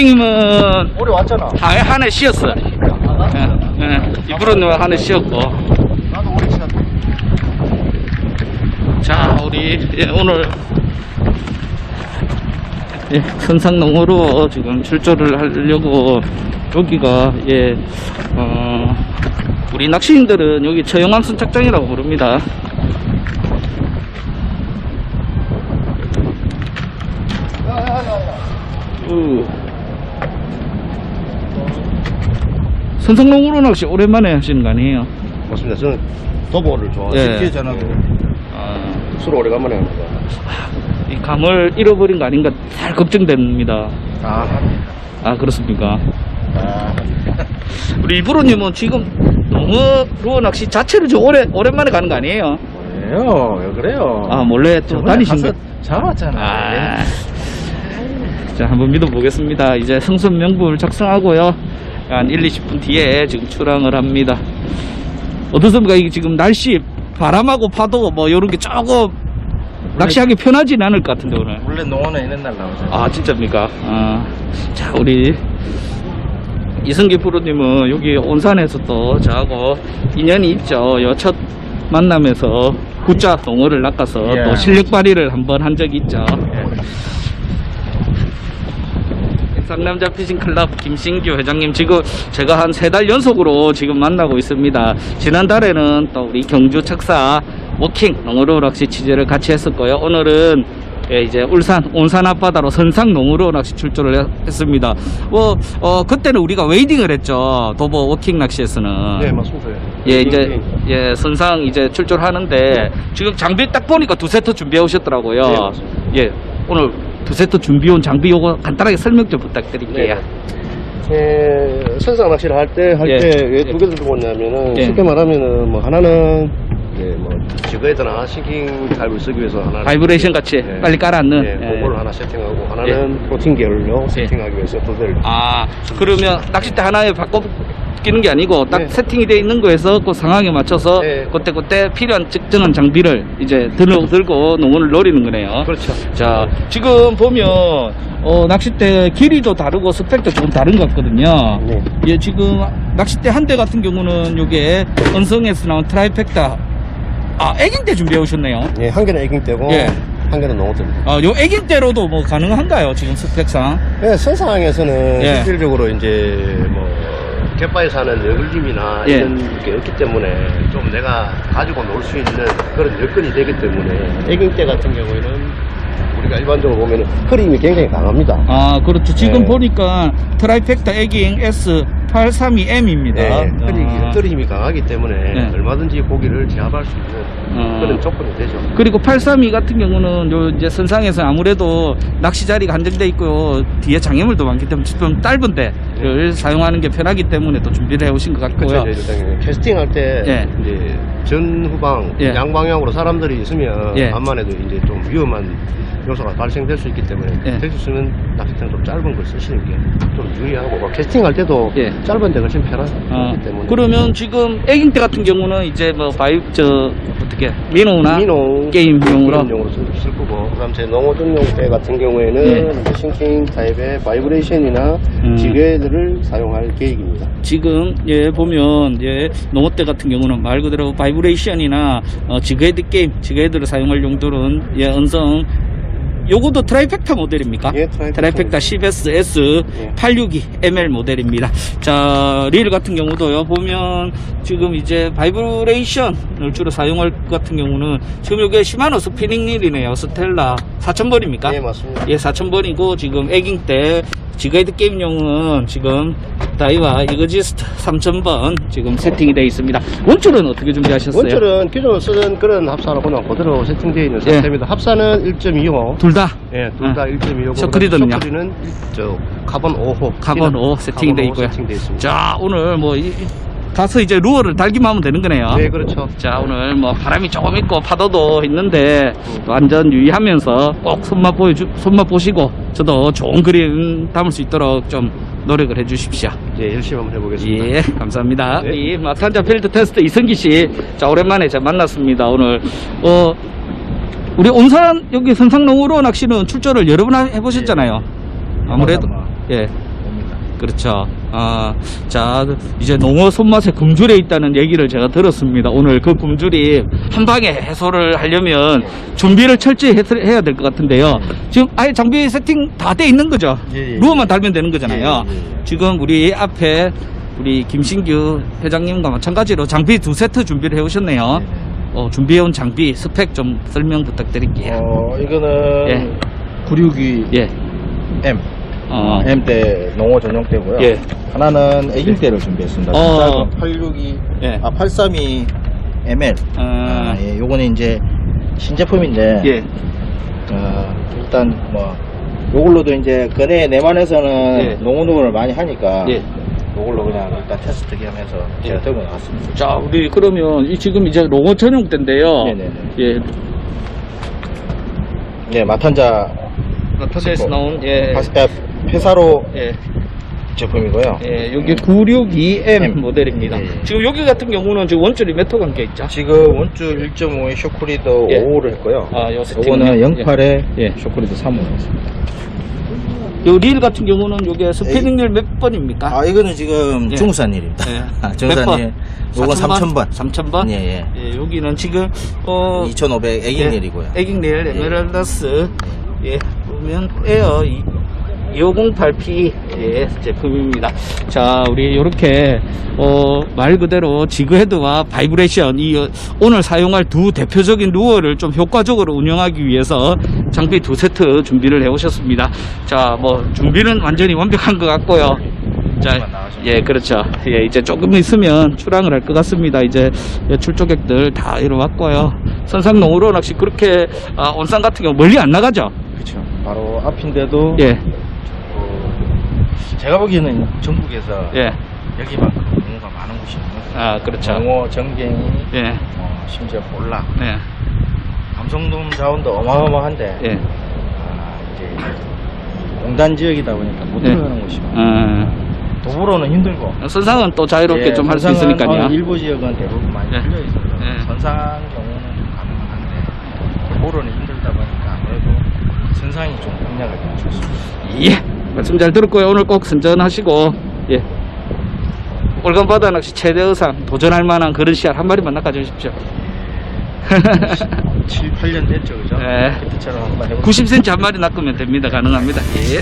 신경님은 올해 왔잖아. 아예 한해 쉬었어. 예, 예. 이브로는 한해 쉬었고. 나도 올해 지났다. 자, 우리 예, 오늘 예, 선상농으로 지금 출조를 하려고 여기가 예, 어, 우리 낚시인들은 여기 처용암 선착장이라고 부릅니다. 우. 선상농으로 낚시 오랜만에 하시는 거 아니에요? 맞습니다. 저는 도보를 좋아해요. 예. 쉽게 전하고 아, 술 오래간만에 합니다. 이 감을 잃어버린 거 아닌가 잘 걱정됩니다. 아, 아 그렇습니까? 아. 우리 이브로님은 지금 너무 루어 낚시 자체를 저 오래 오랜만에 가는 거 아니에요? 뭐예요? 왜 그래요? 아 몰래 또 저번에 다니신 가서 거. 잡았잖아. 아. 자 한번 믿어보겠습니다. 이제 성선 명부를 작성하고요. 한 1, 20분 뒤에 지금 출항을 합니다. 어떻습니까? 이게 지금 날씨 바람하고 파도 뭐 이런 게 조금 낚시하기 편하진 않을 것 같은데 오늘. 원래 농원에 있는 날 나오잖아. 아 진짜입니까? 아, 자 우리 이승기 프로님은 여기 온산에서 또 저하고 인연이 있죠. 요 첫 만남에서 굿자 동호를 낚아서 예. 또 실력 발휘를 한번 한 적이 있죠. 상남자 피싱 클럽 김신규 회장님 지금 제가 한 세 달 연속으로 지금 만나고 있습니다. 지난달에는 또 우리 경주 책사 워킹 농어로 낚시 취재를 같이 했었고요. 오늘은 예, 이제 울산 온산 앞바다로 선상 농으로 낚시 출조를 해- 했습니다. 뭐 어, 그때는 우리가 웨이딩을 했죠. 도보 워킹 낚시에서는. 네, 맞습니다. 예, 이제, 예, 선상 이제 출조를 하는데, 지금 장비 딱 보니까 두 세트 준비해 오셨더라고요. 네. 예, 오늘 두 세트 준비해 온 장비 요거 간단하게 설명 좀 부탁드릴게요. 예, 선상 낚시를 할 때, 할 예. 때, 왜두 개를 들고 왔냐면은, 예. 쉽게 말하면은, 뭐, 하나는, 예, 뭐, 지그에다나 싱킹 타입을 쓰기 위해서 하나. 바이브레이션 같이 예. 빨리 깔아앉는. 예, 예. 그거를 하나 세팅하고, 하나는 프로틴 계열로 세팅하기 위해서 두 대를. 아, 그러면 낚싯대 하나에 바꿔 끼는 게 아니고, 딱 네. 세팅이 되어 있는 거에서 그 상황에 맞춰서, 네. 그때 그때 필요한 특정한 장비를 이제 들고, 들고 농원을 노리는 거네요. 그렇죠. 자, 지금 보면, 어, 낚싯대 길이도 다르고 스펙도 조금 다른 것 같거든요. 네. 예, 지금 낚싯대 한 대 같은 경우는 요게 언성에서 나온 트라이펙타. 아, 애깅대 준비해 오셨네요. 예, 한 개는 애깅대고, 예. 한 개는 농어대입니다. 아, 요 애깅대로도 뭐 가능한가요? 지금 스펙상? 예, 선상에서는 예. 실질적으로 이제 뭐 갯바에 사는 여글림이나 예. 이런 게 없기 때문에 좀 내가 가지고 놀 수 있는 그런 여건이 되기 때문에 애깅대 같은 경우에는 우리가 일반적으로 보면은 흐림이 굉장히 강합니다. 아, 그렇죠. 지금 네. 보니까 트라이펙타 애깅 S832M입니다. 예, 흐림이, 흐림이 강하기 때문에 네. 얼마든지 고기를 제압할 수 있는 어. 그런 조건이 되죠. 그리고 832 같은 경우는 요 이제 선상에서 아무래도 낚시 자리가 한정돼 있고 뒤에 장애물도 많기 때문에 좀 짧은 데 를 사용하는 게 편하기 때문에 또 준비를 해 오신 것 같고요. 그렇죠. 이제 캐스팅할 때 예. 이제 전후방 예. 양방향으로 사람들이 있으면 예. 암만해도 이제 좀 위험한 요소가 발생될 수 있기 때문에 예. 될수 있으면 낚싯대는 좀 짧은 걸 쓰시는 게 좀 유리하고 뭐 캐스팅할 때도 예. 짧은 데가 훨씬 편하기 어, 때문에 그러면 지금 애깅대 같은 경우는 이제 뭐 바이 저 어떻게 미노나 미노 게임용으로 게임용으로 쓸, 쓸 거고 그다음 제 농어전용 대 같은 경우에는 예. 이제 싱킹 타입의 바이브레이션이나 음. 지게들을 사용할 계획입니다. 지금 예 보면 예 농어대 같은 경우는 말 그대로 바이브레이션이나 어, 지그헤드 게임 지그헤드를 사용할 용도는 예 언성 요것도 트라이펙타 모델입니까? 예, 트라이펙타. 트라이펙타 10S 예. 862 ML 모델입니다. 자, 릴 같은 경우도요, 보면 지금 이제 바이브레이션을 주로 사용할 것 같은 경우는 지금 이게 시마노 스피닝 릴이네요. 스텔라 4000번입니까? 예, 맞습니다. 예, 4,000번이고, 지금 애깅 때, 지가이드 게임용은 지금 다이와 이거지스트 3,000번 지금 세팅이 되어 있습니다. 원줄은 어떻게 준비하셨어요? 원줄은 기존 쓰던 그런 그냥 그대로 세팅되어 있는 예. 상태입니다. 합사는 1.25. 둘 다? 예, 둘다 아. 1.25고. 셔클이든요? 셔클이는 저 카본 5호. 카본 5 세팅되어 있고요. 세팅되어 있습니다. 자, 오늘 뭐, 이- 이- 가서 이제 루어를 달기만 하면 되는 거네요. 네, 그렇죠. 자, 오늘 뭐 바람이 조금 있고 파도도 있는데 또 안전 유의하면서 꼭 손맛 보여주, 손맛 보시고 저도 좋은 그림 담을 수 있도록 좀 노력을 해 주십시오. 예, 열심히 한번 해보겠습니다. 예, 감사합니다. 네. 이 마탄자 필드 테스트 이승기 씨, 자 오랜만에 제가 만났습니다. 오늘 어 우리 온산 여기 선상농으로 낚시는 출조를 여러 번 해보셨잖아요. 아무래도 아마 예 옵니다. 그렇죠. 아, 자 이제 농어 손맛에 굶주려 있다는 얘기를 제가 들었습니다. 오늘 그 굶주림 한 방에 해소를 하려면 준비를 철저히 했- 해야 될 것 같은데요. 지금 아예 장비 세팅 다 돼 있는 거죠. 예, 예. 루어만 달면 되는 거잖아요. 예, 예, 예. 지금 우리 앞에 우리 김신규 회장님과 마찬가지로 장비 두 세트 준비를 해오셨네요. 어, 준비해온 장비 스펙 좀 설명 부탁드릴게요. 어, 이거는 예. 962 예. M. 어, M 대 농어 전용 대고요. 예. 하나는 애깅 대를 준비했습니다. 어. 862, 예. 아 832 ML. 아, 아, 예. 요거는 이제 신제품인데 예. 어, 일단 뭐 요걸로도 이제 근해 내만에서는 예. 농어농어를 많이 하니까 예. 요걸로 그냥 일단 테스트 겸 해서 제가 예. 들고 나왔습니다. 자, 우리 그러면 이 지금 이제 로고 전용 때인데요. 네네네. 예. 네, 마탄자 나타에서 나온 예. 파스- 아, 회사로 예. 제품이고요. 예, 여기 962M M. 모델입니다. 예, 예. 지금 여기 같은 경우는 지금 원줄이 몇호 관계 있죠? 지금 원줄 1.5에 쇼크리더 예. 5호를 했고요. 아, 요 세팅은요? 요거는 08에 예. 쇼크리더 3호를 했습니다. 요릴 같은 경우는 요게 스피닝률 몇 번입니까? 아, 이거는 지금 예. 중산 일입니다. 예. 아, 몇 중산 번? 일. 요건 3000번. 3000번? 예, 예. 예, 여기는 지금 어 2500 애깅 일이고요. 애깅릴 에메랄다스 예, 보면 에어 2508P 예, 제품입니다. 자, 우리 이렇게 어, 말 그대로 지그헤드와 바이브레이션 이 어, 오늘 사용할 두 대표적인 루어를 좀 효과적으로 운영하기 위해서 장비 두 세트 준비를 해 오셨습니다. 자, 뭐 준비는 완전히 완벽한 것 같고요. 자, 예, 그렇죠. 예, 이제 조금 있으면 출항을 할 것 같습니다. 이제 출조객들 다 이러 왔고요. 선상농으로 낚시 그렇게 아, 온산 같은 경우 멀리 안 나가죠. 그렇죠. 바로 앞인데도 예, 어, 제가 보기에는 전국에서 예, 여기만큼 농어가 많은 곳이 없는 것 같아요. 아, 그렇죠. 농어, 정갱이, 예, 어, 심지어 볼락, 네, 감성돔 자원도 어마어마한데 예, 아, 이제 공단 지역이다 보니까 못 네. 들어가는 곳이 많아요. 어, 도보로는 힘들고 선상은 또 자유롭게 예, 좀 할 수 선상은, 있으니까요. 어, 일부 지역은 대부분 많이 예. 풀려 있어서 예. 선상 경우는 좀 가능한데 도보로는 힘들다 보니까 아무래도 선상이 좀 공략을 좀 좋습니다. 예, 말씀 잘 들었고요. 오늘 꼭 선전하시고, 예. 올간 바다 낚시 최대 의상 도전할 만한 그런 씨알 한 마리만 낚아주십시오. 7, 8년 됐죠, 그죠? 예. 그때처럼 한번 해볼게요. 90cm 한 마리 낚으면 됩니다. 가능합니다. 예.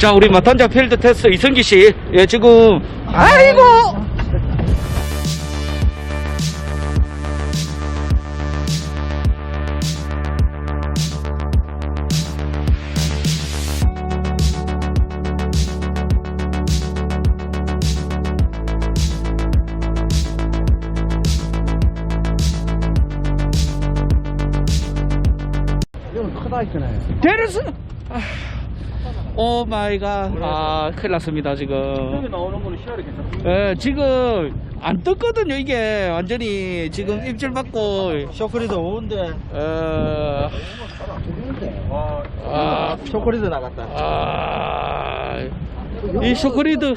자 우리 뭐 마탄자 필드 테스트 이승기 씨. 예, 지금. 아이고! 이건 크다 했잖아요. 데려서 오 마이 갓 아 큰일 났습니다 지금. 나오는 거는 시야를 괜찮습니다. 예, 지금 안 떴거든요 이게. 완전히 지금 입질 받고. 쇼크리드 오는데. 어, 와 아. 쇼크리드 나갔다. 아, 이 쇼크리드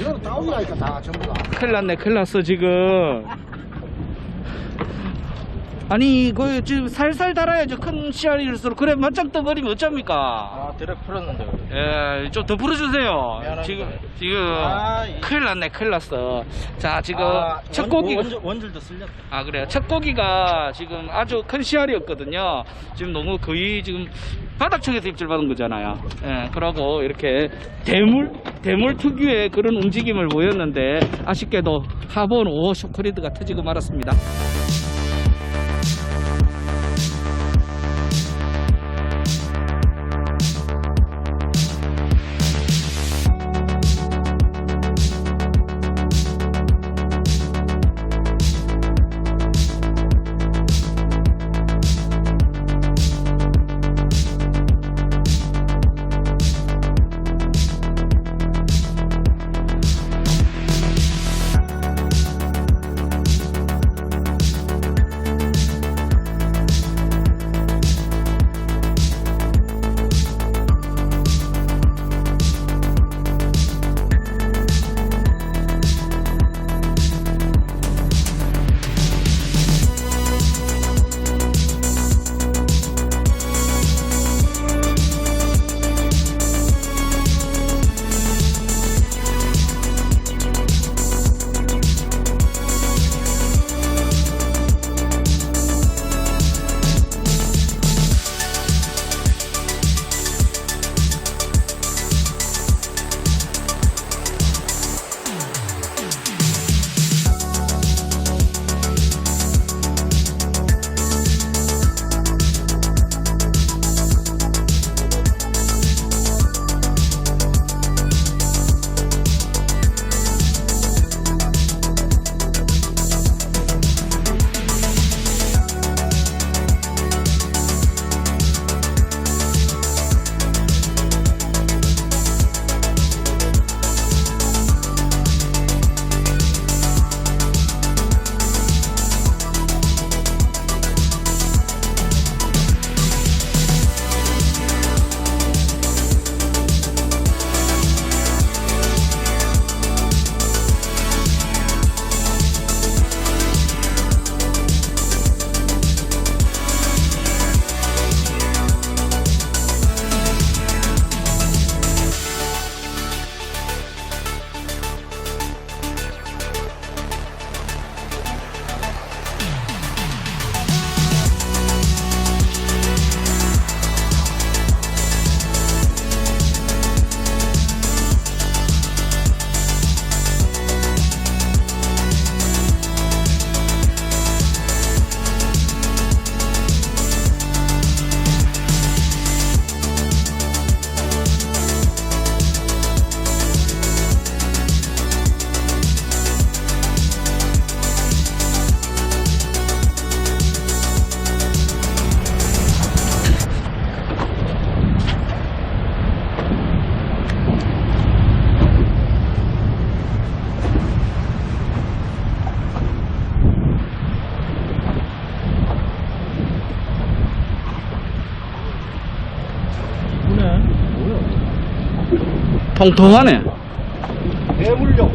이거는 다운이라니까 다 전부 다. 큰일 났네 큰일 났어 지금 아니 그 지금 살살 달아야죠 큰 씨알일수록 그래 맞짱 떠버리면 어쩝니까 아 드랙 풀었는데. 예, 좀 더 풀어주세요. 미안합니다. 지금, 지금, 아, 이- 큰일 났네, 큰일 났어. 자, 지금, 아, 첫 원- 고기, 원줄, 원줄도 쓸렸다. 아, 그래요. 첫 고기가 지금 아주 큰 씨알이었거든요. 지금 너무 거의 지금 바닥쪽에서 입질 받은 거잖아요. 예, 그러고 이렇게 대물, 대물 특유의 그런 움직임을 보였는데, 아쉽게도 하본 5 쇼크리드가 터지고 말았습니다. 통통하네. 대물력.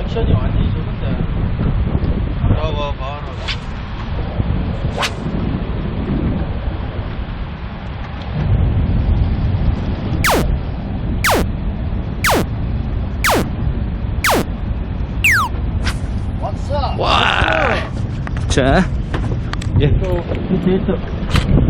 액션이 완전히 좋은데. 봐봐, 봐라. 와. 자, 예. 밑에 있어.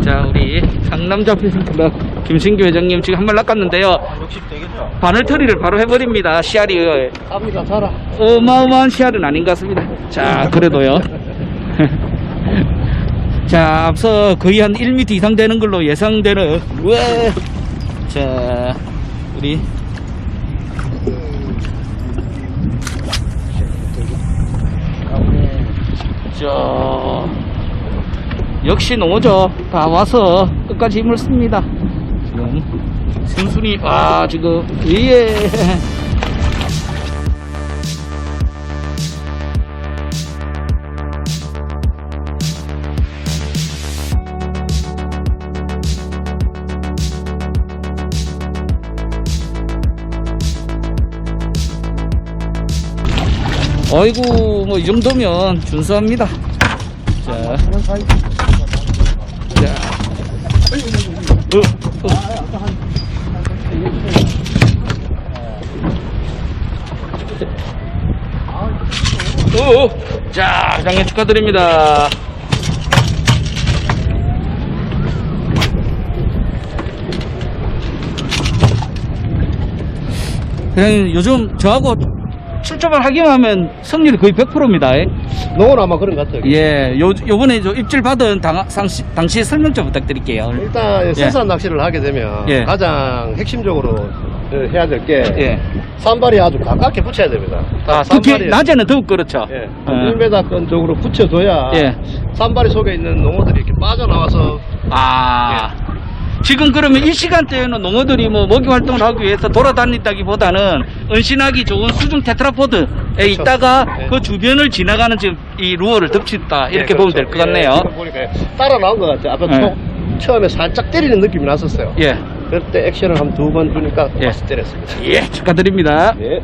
자, 우리 상남자 피싱클럽 김신규 회장님 지금 한 발 낚았는데요. 아, 60 되겠죠? 바늘터리를 바로 해버립니다. 씨알이 갑니다, 살아. 어마어마한 씨알은 아닌 것 같습니다. 자, 그래도요. 자, 앞서 거의 한 1m 이상 되는 걸로 예상되는, 왜? 자, 우리. 자, 역시 농어죠. 다 와서 끝까지 힘을 씁니다. 지금 순순히 와 지금 위에 어이구 뭐이 정도면 준수합니다. 자, 자, 어, 어. 오. 자, 회장님 축하드립니다. 회장님 요즘 저하고 출조만 하기만 하면 승률이 거의 100%입니다. 농어는 아마 그런 것 같아요. 예, 요, 요번에 저 입질 받은 당, 당시, 당시 설명 좀 부탁드릴게요. 일단 생산 낚시를 하게 되면 예. 가장 핵심적으로 어, 해야 될 게 예. 산발이 아주 가깝게 붙여야 됩니다. 다 특히 산발이 낮에는 더욱 그렇죠. 예, 예. 1m 건 쪽으로 붙여줘야 예. 산발이 속에 있는 농어들이 이렇게 빠져나와서 아. 지금 그러면 이 시간대에는 농어들이 뭐 먹이 활동을 하기 위해서 돌아다닌다기보다는 은신하기 좋은 수중 테트라포드에 있다가 예. 그 주변을 지나가는 지금 이 루어를 덮친다 이렇게 예, 보면 그렇죠. 될것 같네요. 예, 보니까 따라 나온 것 같아요. 아까 예. 초- 처음에 살짝 때리는 느낌이 났었어요. 예, 그때 액션을 한 두 번 주니까 예. 다시 때렸습니다. 예, 축하드립니다. 예.